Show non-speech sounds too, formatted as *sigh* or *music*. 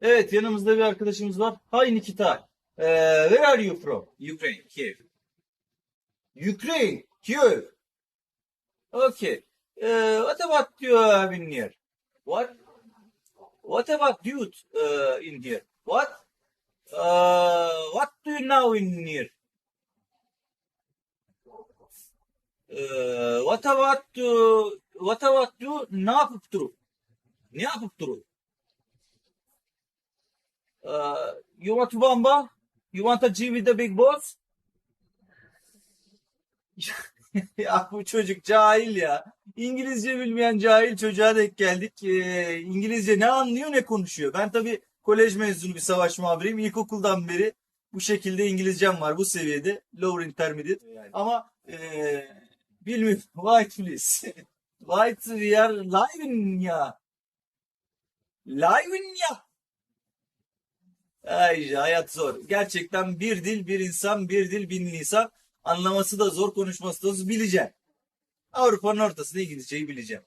Evet yanımızda bir arkadaşımız var. Hi Nikita. Ee, where are you from? Ukraine, Kiev. Ukraine. Kiev. Okay. Uh, what about you uh, in here? What? What about you uh, in here? What? Uh, what do you know in here? Uh, what about uh, what about you? Ne yapıp duru? Ne yapıp duru? Uh, you want to bamba? You want to G with the big boss? *laughs* ya bu çocuk cahil ya. İngilizce bilmeyen cahil çocuğa denk geldik. Ee, İngilizce ne anlıyor ne konuşuyor. Ben tabii kolej mezunu bir savaş muhabiriyim. İlkokuldan beri bu şekilde İngilizcem var bu seviyede. Lower intermediate. Ama ee, bilmiyorum. *laughs* White please. *laughs* White we are live in ya. Live in ya. Ay hayat zor. Gerçekten bir dil bir insan bir dil bin insan anlaması da zor konuşması da zor bileceksin. Avrupa'nın ortasında İngilizceyi bileceğim.